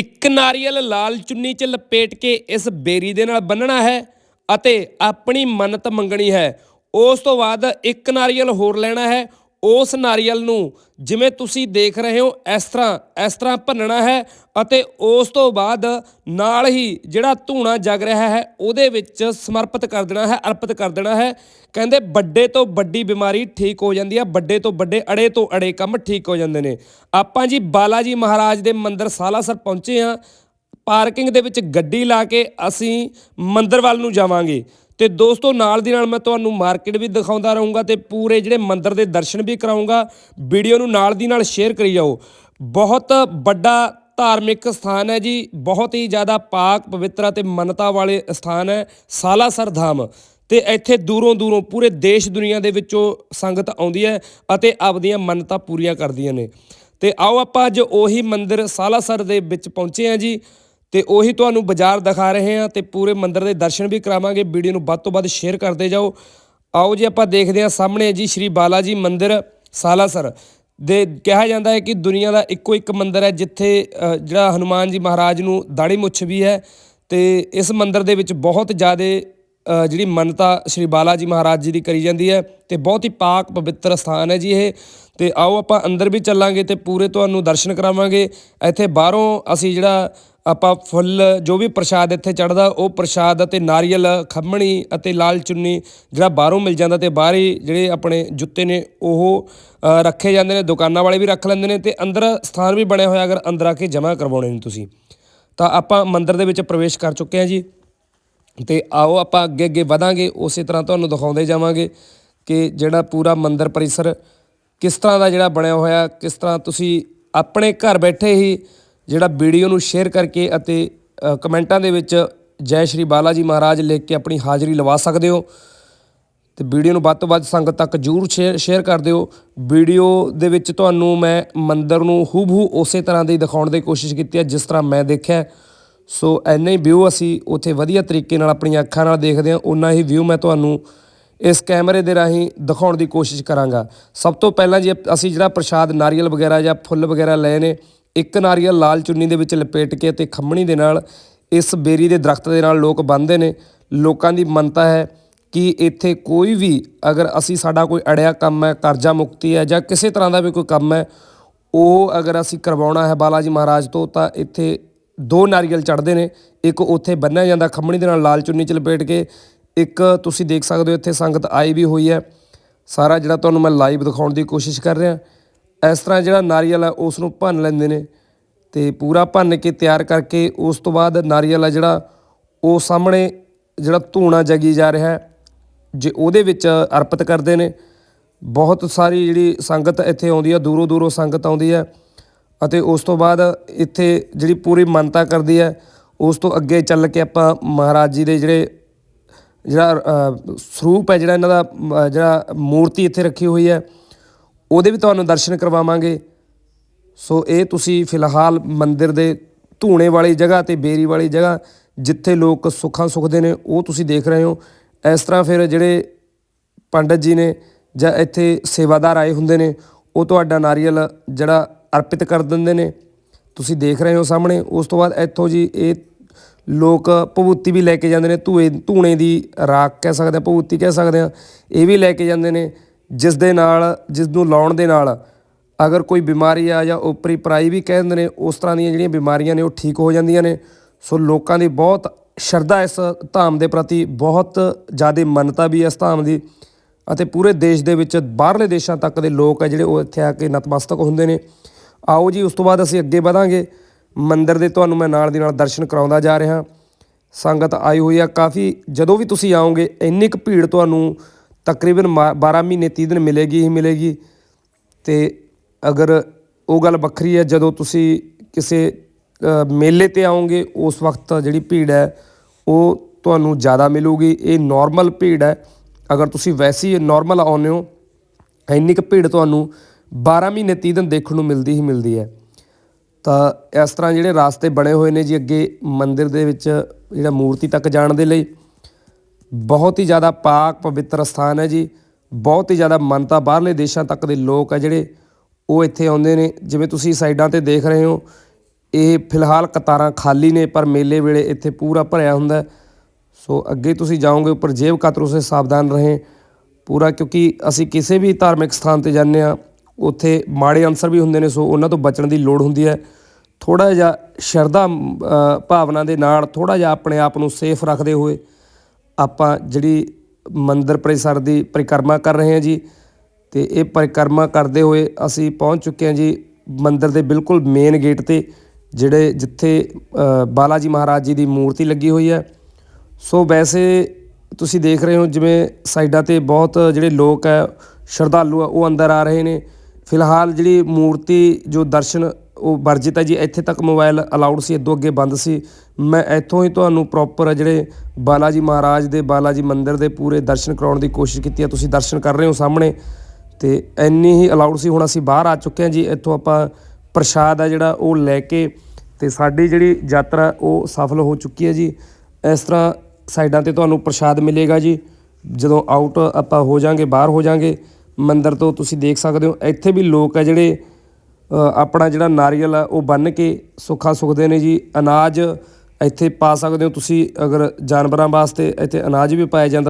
ਇੱਕ ਨਾਰੀਅਲ ਲਾਲ ਚੁੰਨੀ 'ਚ ਲਪੇਟ ਕੇ ਇਸ ਬੇਰੀ ਦੇ ਨਾਲ ਬੰਨਣਾ ਹੈ ਅਤੇ ਆਪਣੀ ਮੰਨਤ ਮੰਗਣੀ ਹੈ। ਉਸ ਤੋਂ ਬਾਅਦ ਇੱਕ ਨਾਰੀਅਲ ਹੋਰ ਲੈਣਾ ਹੈ। ਉਸ ਨਾਰੀਅਲ ਨੂੰ ਜਿਵੇਂ ਤੁਸੀਂ ਦੇਖ ਰਹੇ ਹੋ, ਇਸ ਤਰ੍ਹਾਂ ਇਸ ਤਰ੍ਹਾਂ ਭੰਨਣਾ ਹੈ ਅਤੇ ਉਸ ਤੋਂ ਬਾਅਦ ਨਾਲ ਹੀ ਜਿਹੜਾ ਧੂਣਾ ਜਗ ਰਿਹਾ ਹੈ, ਉਹਦੇ ਵਿੱਚ ਸਮਰਪਿਤ ਕਰ ਦੇਣਾ ਹੈ, ਅਰਪਿਤ ਕਰ ਦੇਣਾ ਹੈ। ਕਹਿੰਦੇ ਵੱਡੇ ਤੋਂ ਵੱਡੀ ਬਿਮਾਰੀ ਠੀਕ ਹੋ ਜਾਂਦੀ ਹੈ ਵੱਡੇ ਤੋਂ ਵੱਡੇ, ਅੜੇ ਤੋਂ ਅੜੇ ਕੰਮ ਠੀਕ ਹੋ ਜਾਂਦੇ ਨੇ। ਆਪਾਂ ਜੀ ਬਾਲਾ ਜੀ ਮਹਾਰਾਜ ਦੇ ਮੰਦਿਰ ਸਾਲਾਸਰ ਪਹੁੰਚੇ ਹਾਂ, ਪਾਰਕਿੰਗ ਦੇ ਵਿੱਚ ਗੱਡੀ ਲਾ ਕੇ ਅਸੀਂ ਮੰਦਿਰ ਵੱਲ ਨੂੰ ਜਾਵਾਂਗੇ। ਤੇ ਦੋਸਤੋ, ਨਾਲ ਦੀ ਨਾਲ ਮੈਂ ਤੁਹਾਨੂੰ ਮਾਰਕੀਟ ਵੀ ਦਿਖਾਉਂਦਾ ਰਹੂੰਗਾ ਤੇ ਪੂਰੇ ਜਿਹੜੇ ਮੰਦਿਰ ਦੇ ਦਰਸ਼ਨ ਵੀ ਕਰਾਉਂਗਾ। ਵੀਡੀਓ ਨੂੰ ਨਾਲ ਦੀ ਨਾਲ ਸ਼ੇਅਰ ਕਰੀ ਜਾਓ। ਬਹੁਤ ਵੱਡਾ ਧਾਰਮਿਕ ਸਥਾਨ ਹੈ ਜੀ। ਬਹੁਤ ਹੀ ਜ਼ਿਆਦਾ ਪਾਕ, ਪਵਿੱਤਰ ਅਤੇ ਮੰਨਤਾ ਵਾਲੇ ਸਥਾਨ ਹੈ ਸਾਲਾਸਰ ਧਾਮ। ਤੇ ਇੱਥੇ ਦੂਰੋਂ ਦੂਰੋਂ ਪੂਰੇ ਦੇਸ਼ ਦੁਨੀਆ ਦੇ ਵਿੱਚੋਂ ਸੰਗਤ ਆਉਂਦੀ ਹੈ ਅਤੇ ਆਪਦੀਆਂ ਮੰਨਤਾਂ ਪੂਰੀਆਂ ਕਰਦੀਆਂ ਨੇ। ਤੇ ਆਓ ਆਪਾਂ ਅੱਜ ਉਹੀ ਮੰਦਿਰ ਸਾਲਾਸਰ ਦੇ ਵਿੱਚ ਪਹੁੰਚੇ ਹਾਂ ਜੀ। ਤੇ ਉਹੀ ਤੁਹਾਨੂੰ ਬਾਜ਼ਾਰ ਦਿਖਾ ਰਹੇ ਹਾਂ ਤੇ ਪੂਰੇ ਮੰਦਿਰ ਦੇ ਦਰਸ਼ਨ ਵੀ ਕਰਾਵਾਂਗੇ। ਵੀਡੀਓ ਨੂੰ ਵੱਧ ਤੋਂ ਵੱਧ ਸ਼ੇਅਰ ਕਰਦੇ ਜਾਓ। ਆਓ ਜੀ, ਆਪਾਂ ਦੇਖਦੇ ਹਾਂ ਸਾਹਮਣੇ ਜੀ, ਸ਼੍ਰੀ ਬਾਲਾ ਜੀ ਮੰਦਿਰ, ਸਾਲਾਸਰ ਦੇ ਕਿਹਾ ਜਾਂਦਾ ਹੈ ਕਿ ਦੁਨੀਆ ਦਾ ਇੱਕੋ ਇੱਕ ਮੰਦਿਰ ਹੈ, ਜਿੱਥੇ ਜਿਹੜਾ ਹਨੂਮਾਨ ਜੀ ਮਹਾਰਾਜ ਨੂੰ ਦਾੜੀ ਮੁੱਛ ਵੀ ਹੈ ਤੇ ਇਸ ਮੰਦਿਰ ਦੇ ਵਿੱਚ ਬਹੁਤ ਜ਼ਿਆਦਾ ਜਿਹੜੀ ਮੰਨਤਾ ਸ਼੍ਰੀ ਬਾਲਾ ਜੀ ਮਹਾਰਾਜ ਜੀ ਦੀ ਕਰੀ ਜਾਂਦੀ ਹੈ ਤੇ ਬਹੁਤ ਹੀ ਪਾਕ ਪਵਿੱਤਰ ਸਥਾਨ ਹੈ ਜੀ ਇਹ। ਤੇ ਆਓ ਆਪਾਂ ਅੰਦਰ ਵੀ ਚੱਲਾਂਗੇ ਤੇ ਪੂਰੇ ਤੁਹਾਨੂੰ ਦਰਸ਼ਨ ਕਰਾਵਾਂਗੇ। ਇੱਥੇ ਬਾਹਰੋਂ ਅਸੀਂ ਜਿਹੜਾ ਆਪਾਂ ਫੁੱਲ, ਜੋ ਵੀ ਪ੍ਰਸ਼ਾਦ ਇੱਥੇ ਚੜਦਾ ਉਹ ਪ੍ਰਸ਼ਾਦ ਅਤੇ ਨਾਰੀਅਲ ਖੰਮਣੀ ਅਤੇ ਲਾਲ ਚੁੰਨੀ ਜਿਹੜਾ ਬਾਹਰੋਂ ਮਿਲ ਜਾਂਦਾ ਤੇ ਬਾਹਰ ਹੀ ਜਿਹੜੇ ਆਪਣੇ ਜੁੱਤੇ ਨੇ, ਉਹ ਰੱਖੇ ਜਾਂਦੇ ਨੇ, ਦੁਕਾਨਾਂ ਵਾਲੇ ਵੀ ਰੱਖ ਲੈਂਦੇ ਨੇ ਤੇ ਅੰਦਰ ਸਥਾਨ ਵੀ ਬਣਿਆ ਹੋਇਆ, ਅਗਰ ਅੰਦਰ ਆ ਕੇ ਜਮ੍ਹਾਂ ਕਰਵਾਉਣੇ ਨੇ ਤੁਸੀਂ। ਤਾਂ ਆਪਾਂ ਮੰਦਿਰ ਦੇ ਵਿੱਚ ਪ੍ਰਵੇਸ਼ ਕਰ ਚੁੱਕੇ ਹਾਂ ਜੀ। ਤੇ ਆਓ ਆਪਾਂ ਅੱਗੇ ਅੱਗੇ ਵਧਾਂਗੇ, ਉਸੇ ਤਰ੍ਹਾਂ ਤੁਹਾਨੂੰ ਦਿਖਾਉਂਦੇ ਜਾਵਾਂਗੇ ਕਿ ਜਿਹੜਾ ਪੂਰਾ ਮੰਦਿਰ ਪਰਿਸਰ ਕਿਸ ਤਰ੍ਹਾਂ ਦਾ ਜਿਹੜਾ ਬਣਿਆ ਹੋਇਆ, ਕਿਸ ਤਰ੍ਹਾਂ ਤੁਸੀਂ ਆਪਣੇ ਘਰ ਬੈਠੇ ਹੀ ਜਿਹੜਾ ਵੀਡੀਓ ਨੂੰ ਸ਼ੇਅਰ ਕਰਕੇ ਅਤੇ ਕਮੈਂਟਾਂ ਦੇ ਵਿੱਚ ਜੈ ਸ਼੍ਰੀ ਬਾਲਾ ਜੀ ਮਹਾਰਾਜ ਲਿਖ ਕੇ ਆਪਣੀ ਹਾਜ਼ਰੀ ਲਵਾ ਸਕਦੇ ਹੋ। ਤੇ ਵੀਡੀਓ ਨੂੰ ਵੱਧ ਤੋਂ ਵੱਧ ਸੰਗਤ ਤੱਕ ਜਰੂਰ ਸ਼ੇਅਰ ਸ਼ੇਅਰ ਕਰ ਦਿਓ। ਵੀਡੀਓ ਦੇ ਵਿੱਚ ਤੁਹਾਨੂੰ ਮੈਂ ਮੰਦਰ ਨੂੰ ਹੂਬਹੂ ਉਸੇ ਤਰ੍ਹਾਂ ਦੇ ਦਿਖਾਉਣ ਦੀ ਕੋਸ਼ਿਸ਼ ਕੀਤੀ ਹੈ, ਜਿਸ ਤਰ੍ਹਾਂ ਮੈਂ ਦੇਖਿਆ ਸੋ ਐਨੇ ਹੀ ਵਿਊ ਅਸੀਂ ਉੱਥੇ ਵਧੀਆ ਤਰੀਕੇ ਨਾਲ ਆਪਣੀਆਂ ਅੱਖਾਂ ਨਾਲ ਦੇਖਦੇ ਹਾਂ ਉਨਾ ਹੀ ਵਿਊ ਮੈਂ ਤੁਹਾਨੂੰ ਇਸ ਕੈਮਰੇ ਦੇ ਰਾਹੀਂ ਦਿਖਾਉਣ ਦੀ ਕੋਸ਼ਿਸ਼ ਕਰਾਂਗਾ। ਸਭ ਤੋਂ ਪਹਿਲਾਂ ਜੇ ਅਸੀਂ ਜਿਹੜਾ ਪ੍ਰਸ਼ਾਦ ਨਾਰੀਅਲ ਵਗੈਰਾ ਜਾਂ ਫੁੱਲ ਵਗੈਰਾ ਲਏ ਨੇ ਇੱਕ ਨਾਰੀਅਲ ਲਾਲ ਚੁੰਨੀ ਦੇ ਵਿੱਚ ਲਪੇਟ ਕੇ ਅਤੇ ਖੰਮਣੀ ਦੇ ਨਾਲ ਇਸ ਬੇਰੀ ਦੇ ਦਰਖਤ ਦੇ ਨਾਲ ਲੋਕ ਬੰਨ੍ਹਦੇ ਨੇ। ਲੋਕਾਂ ਦੀ ਮੰਨਤਾ ਹੈ ਕਿ ਇੱਥੇ ਕੋਈ ਵੀ ਅਗਰ ਅਸੀਂ ਸਾਡਾ ਕੋਈ ਅੜਿਆ ਕੰਮ ਹੈ, ਕਰਜ਼ਾ ਮੁਕਤੀ ਹੈ ਜਾਂ ਕਿਸੇ ਤਰ੍ਹਾਂ ਦਾ ਵੀ ਕੋਈ ਕੰਮ ਹੈ, ਉਹ ਅਗਰ ਅਸੀਂ ਕਰਵਾਉਣਾ ਹੈ ਬਾਲਾ ਜੀ ਮਹਾਰਾਜ ਤੋਂ ਤਾਂ ਇੱਥੇ ਦੋ ਨਾਰੀਅਲ ਚੜ੍ਹਦੇ ਨੇ। ਇੱਕ ਉੱਥੇ ਬੰਨਿਆ ਜਾਂਦਾ ਖੰਮਣੀ ਦੇ ਨਾਲ ਲਾਲ ਚੁੰਨੀ ਚ ਲਪੇਟ ਕੇ, ਇੱਕ ਤੁਸੀਂ ਦੇਖ ਸਕਦੇ ਹੋ ਇੱਥੇ ਸੰਗਤ ਆਈ ਵੀ ਹੋਈ ਹੈ। ਸਾਰਾ ਜਿਹੜਾ ਤੁਹਾਨੂੰ ਮੈਂ ਲਾਈਵ ਦਿਖਾਉਣ ਦੀ ਕੋਸ਼ਿਸ਼ ਕਰ ਰਿਹਾ ਇਸ ਤਰ੍ਹਾਂ ਜਿਹੜਾ ਨਾਰੀਅਲ ਹੈ ਉਸ ਨੂੰ ਭੰਨ ਲੈਂਦੇ ਨੇ ਤੇ ਪੂਰਾ ਭੰਨ ਕੇ ਤਿਆਰ ਕਰਕੇ ਉਸ ਤੋਂ ਬਾਅਦ ਨਾਰੀਅਲ ਆ ਜਿਹੜਾ, ਉਹ ਸਾਹਮਣੇ ਜਿਹੜਾ ਧੂਣਾ ਜਗੀ ਜਾ ਰਿਹਾ ਜੇ ਉਹਦੇ ਵਿੱਚ ਅਰਪਿਤ ਕਰਦੇ ਨੇ। ਬਹੁਤ ਸਾਰੀ ਜਿਹੜੀ ਸੰਗਤ ਇੱਥੇ ਆਉਂਦੀ ਹੈ, ਦੂਰੋਂ ਦੂਰੋਂ ਸੰਗਤ ਆਉਂਦੀ ਹੈ ਅਤੇ ਉਸ ਤੋਂ ਬਾਅਦ ਇੱਥੇ ਜਿਹੜੀ ਪੂਰੀ ਮੰਨਤਾ ਕਰਦੀ ਹੈ, ਉਸ ਤੋਂ ਅੱਗੇ ਚੱਲ ਕੇ ਆਪਾਂ ਮਹਾਰਾਜ ਜੀ ਦੇ ਜਿਹੜੇ, ਜਿਹੜਾ ਸਰੂਪ ਹੈ, ਜਿਹੜਾ ਇਹਨਾਂ ਦਾ ਜਿਹੜਾ ਮੂਰਤੀ ਇੱਥੇ ਰੱਖੀ ਹੋਈ ਹੈ ਉਹਦੇ ਵੀ ਤੁਹਾਨੂੰ ਦਰਸ਼ਨ ਕਰਵਾਵਾਂਗੇ। ਸੋ ਇਹ ਤੁਸੀਂ ਫਿਲਹਾਲ ਮੰਦਿਰ ਦੇ ਧੂਣੇ ਵਾਲੀ ਜਗ੍ਹਾ ਤੇ ਬੇਰੀ ਵਾਲੀ ਜਗ੍ਹਾ ਜਿੱਥੇ ਲੋਕ ਸੁੱਖਾਂ ਸੁਖਦੇ ਨੇ, ਉਹ ਤੁਸੀਂ ਦੇਖ ਰਹੇ ਹੋ। ਇਸ ਤਰ੍ਹਾਂ ਫਿਰ ਜਿਹੜੇ ਪੰਡਤ ਜੀ ਨੇ ਜਾਂ ਇੱਥੇ ਸੇਵਾਦਾਰ ਆਏ ਹੁੰਦੇ ਨੇ, ਉਹ ਤੁਹਾਡਾ ਨਾਰੀਅਲ ਜਿਹੜਾ ਅਰਪਿਤ ਕਰ ਦਿੰਦੇ ਨੇ। ਤੁਸੀਂ ਦੇਖ ਰਹੇ ਹੋ ਸਾਹਮਣੇ, ਉਸ ਤੋਂ ਬਾਅਦ ਇੱਥੋਂ ਜੀ ਇਹ ਲੋਕ ਭਭੂਤੀ ਵੀ ਲੈ ਕੇ ਜਾਂਦੇ ਨੇ, ਧੂਏ, ਧੂਣੇ ਦੀ ਰਾਖ ਕਹਿ ਸਕਦੇ ਆ ਭਭੂਤੀ ਕਹਿ ਸਕਦੇ ਆ ਇਹ ਵੀ ਲੈ ਕੇ ਜਾਂਦੇ ਨੇ। ਜਿਸ ਦੇ ਨਾਲ, ਜਿਸ ਨੂੰ ਲਾਉਣ ਦੇ ਨਾਲ ਅਗਰ ਕੋਈ ਬਿਮਾਰੀ ਆ ਜਾਂ ਉਪਰੀ ਪਰਾਈ ਵੀ ਕਹਿ ਦਿੰਦੇ ਨੇ, ਉਸ ਤਰ੍ਹਾਂ ਦੀਆਂ ਜਿਹੜੀਆਂ ਬਿਮਾਰੀਆਂ ਨੇ ਉਹ ਠੀਕ ਹੋ ਜਾਂਦੀਆਂ ਨੇ। ਸੋ ਲੋਕਾਂ ਦੀ ਬਹੁਤ ਸ਼ਰਧਾ ਇਸ ਧਾਮ ਦੇ ਪ੍ਰਤੀ, ਬਹੁਤ ਜ਼ਿਆਦਾ ਮੰਨਤਾ ਵੀ ਇਸ ਧਾਮ ਦੀ ਅਤੇ ਪੂਰੇ ਦੇਸ਼ ਦੇ ਵਿੱਚ ਬਾਹਰਲੇ ਦੇਸ਼ਾਂ ਤੱਕ ਦੇ ਲੋਕ ਆ ਜਿਹੜੇ ਉਹ ਇੱਥੇ ਆ ਕੇ ਨਤਮਸਤਕ ਹੁੰਦੇ ਨੇ। ਆਓ ਜੀ, ਉਸ ਤੋਂ ਬਾਅਦ ਅਸੀਂ ਅੱਗੇ ਵਧਾਂਗੇ। ਮੰਦਿਰ ਦੇ ਤੁਹਾਨੂੰ ਮੈਂ ਨਾਲ ਦੀ ਨਾਲ ਦਰਸ਼ਨ ਕਰਾਉਂਦਾ ਜਾ ਰਿਹਾ। ਸੰਗਤ ਆਈ ਹੋਈ ਆ ਕਾਫੀ। ਜਦੋਂ ਵੀ ਤੁਸੀਂ ਆਓਗੇ, ਇੰਨੀ ਕੁ ਭੀੜ ਤੁਹਾਨੂੰ ਤਕਰੀਬਨ ਮਾ- 12 ਮਹੀਨੇ 30 ਦਿਨ ਮਿਲੇਗੀ ਹੀ ਮਿਲੇਗੀ। ਤੇ ਅਗਰ ਉਹ ਗੱਲ ਵੱਖਰੀ ਹੈ, ਜਦੋਂ ਤੁਸੀਂ ਕਿਸੇ ਮੇਲੇ ਤੇ ਆਓਗੇ, ਉਸ ਵਕਤ ਜਿਹੜੀ ਭੀੜ ਹੈ, ਉਹ ਤੁਹਾਨੂੰ ਜ਼ਿਆਦਾ ਮਿਲੂਗੀ। ਇਹ ਨਾਰਮਲ ਭੀੜ ਹੈ। ਅਗਰ ਤੁਸੀਂ ਵੈਸੀ ਨਾਰਮਲ ਆਉਂਦੇ ਹੋ, ਇੰਨੀ ਕੁ ਭੀੜ ਤੁਹਾਨੂੰ 12 ਮਹੀਨੇ 30 ਦਿਨ ਦੇਖਣ ਨੂੰ ਮਿਲਦੀ ਹੀ ਮਿਲਦੀ ਹੈ। ਤਾਂ ਇਸ ਤਰ੍ਹਾਂ ਜਿਹੜੇ ਰਾਸਤੇ ਬਣੇ ਹੋਏ ਨੇ ਜੀ ਅੱਗੇ ਮੰਦਿਰ ਦੇ ਵਿੱਚ, ਜਿਹੜਾ ਮੂਰਤੀ ਤੱਕ ਜਾਣ ਦੇ ਲਈ ਬਹੁਤ ਹੀ ਜ਼ਿਆਦਾ ਪਾਕ, ਪਵਿੱਤਰ ਸਥਾਨ ਹੈ ਜੀ। ਬਹੁਤ ਹੀ ਜ਼ਿਆਦਾ ਮੰਨਤਾ ਬਾਹਰਲੇ ਦੇਸ਼ਾਂ ਤੱਕ ਦੇ ਲੋਕ ਆ ਜਿਹੜੇ ਉਹ ਇੱਥੇ ਆਉਂਦੇ ਨੇ। ਜਿਵੇਂ ਤੁਸੀਂ ਸਾਈਡਾਂ ਤੇ ਦੇਖ ਰਹੇ ਹੋ, ਇਹ ਫਿਲਹਾਲ ਕਤਾਰਾਂ ਖਾਲੀ ਨੇ, ਪਰ ਮੇਲੇ ਵੇਲੇ ਇੱਥੇ ਪੂਰਾ ਭਰਿਆ ਹੁੰਦਾ ਸੋ ਅੱਗੇ ਤੁਸੀਂ ਜਾਓਗੇ, ਉੱਪਰ ਜੇਬ ਕਤਰੂ ਸੇ ਸਾਵਧਾਨ ਰਹੇ। ਪੂਰਾ ਕਿਉਂਕਿ ਅਸੀਂ ਕਿਸੇ ਵੀ ਧਾਰਮਿਕ ਸਥਾਨ ਤੇ ਜਾਂਦੇ ਆ ਉੱਥੇ ਮਾੜੇ ਅਨਸਰ ਵੀ ਹੁੰਦੇ ਨੇ, ਸੋ ਉਹਨਾਂ ਤੋਂ ਬਚਣ ਦੀ ਲੋੜ ਹੁੰਦੀ ਹੈ। ਥੋੜਾ ਜਿਹਾ ਸ਼ਰਧਾ ਭਾਵਨਾ ਦੇ ਨਾਲ ਥੋੜਾ ਜਿਹਾ ਆਪਣੇ ਆਪ ਨੂੰ ਸੇਫ ਰੱਖਦੇ ਹੋਏ ਆਪਾਂ ਜਿਹੜੀ ਮੰਦਰ ਪਰਿਸਰ ਦੀ ਪਰਿਕਰਮਾ ਕਰ ਰਹੇ ਹਾਂ ਜੀ ਤੇ ਇਹ ਪਰਿਕਰਮਾ ਕਰਦੇ ਹੋਏ ਅਸੀਂ ਪਹੁੰਚ ਚੁੱਕੇ ਹਾਂ ਜੀ ਮੰਦਰ ਦੇ ਬਿਲਕੁਲ ਮੇਨ ਗੇਟ ਤੇ ਜਿਹੜੇ ਜਿੱਥੇ ਅ, ਬਾਲਾ ਜੀ ਮਹਾਰਾਜ ਜੀ ਦੀ ਮੂਰਤੀ ਲੱਗੀ ਹੋਈ ਹੈ। ਸੋ ਵੈਸੇ ਤੁਸੀਂ ਦੇਖ ਰਹੇ ਹੋ ਜਿਵੇਂ ਸਾਈਡਾਂ ਤੇ ਬਹੁਤ ਜਿਹੜੇ ਲੋਕ ਹੈ ਸ਼ਰਧਾਲੂ ਆ ਉਹ ਅੰਦਰ ਆ ਰਹੇ ਨੇ। ਫਿਲਹਾਲ ਜਿਹੜੀ ਮੂਰਤੀ ਜੋ ਦਰਸ਼ਨ ਉਹ ਵਰਜਿਤ ਹੈ ਜੀ, ਇੱਥੇ ਤੱਕ ਮੋਬਾਈਲ ਅਲਾਉਡ ਸੀ, ਇਦੋਂ ਅੱਗੇ ਬੰਦ ਸੀ। ਮੈਂ ਇੱਥੋਂ ਹੀ ਤੁਹਾਨੂੰ ਪ੍ਰੋਪਰ ਜਿਹੜੇ ਬਾਲਾ ਜੀ ਮਹਾਰਾਜ ਦੇ ਬਾਲਾ ਜੀ ਮੰਦਿਰ ਦੇ ਪੂਰੇ ਦਰਸ਼ਨ ਕਰਾਉਣ ਦੀ ਕੋਸ਼ਿਸ਼ ਕੀਤੀ ਹੈ ਤੁਸੀਂ ਦਰਸ਼ਨ ਕਰ ਰਹੇ ਹੋ ਸਾਹਮਣੇ ਤੇ ਇੰਨੀ ਹੀ ਅਲਾਉਡ ਸੀ, ਹੁਣ ਅਸੀਂ ਬਾਹਰ ਆ ਚੁੱਕੇ ਹਾਂ ਜੀ। ਇੱਥੋਂ ਆਪਾਂ ਪ੍ਰਸ਼ਾਦ ਆ ਜਿਹੜਾ, ਉਹ ਲੈ ਕੇ ਤੇ ਸਾਡੀ ਜਿਹੜੀ ਯਾਤਰਾ, ਉਹ ਸਫਲ ਹੋ ਚੁੱਕੀ ਹੈ ਜੀ। ਇਸ ਤਰ੍ਹਾਂ ਸਾਈਡਾਂ ਤੇ ਤੁਹਾਨੂੰ ਪ੍ਰਸ਼ਾਦ ਮਿਲੇਗਾ ਜੀ। ਜਦੋਂ ਆਊਟ ਆਪਾਂ ਹੋ ਜਾਾਂਗੇ, ਬਾਹਰ ਹੋ ਜਾਾਂਗੇ, ਮੰਦਿਰ ਤੋਂ ਤੁਸੀਂ ਦੇਖ ਸਕਦੇ ਹੋ। ਇੱਥੇ ਵੀ ਲੋਕ ਆ ਜਿਹੜੇ ਆਪਣਾ ਜਿਹੜਾ ਨਾਰੀਅਲ ਆ, ਉਹ ਬੰਨ ਕੇ ਸੁੱਖਾ ਸੁੱਖਦੇ ਨੇ ਜੀ। ਅਨਾਜ ਇੱਥੇ ਪਾ ਸਕਦੇ ਹੋ ਤੁਸੀਂ, ਅਗਰ ਜਾਨਵਰਾਂ ਵਾਸਤੇ ਇੱਥੇ ਅਨਾਜ ਵੀ ਪਾਇਆ ਜਾਂਦਾ।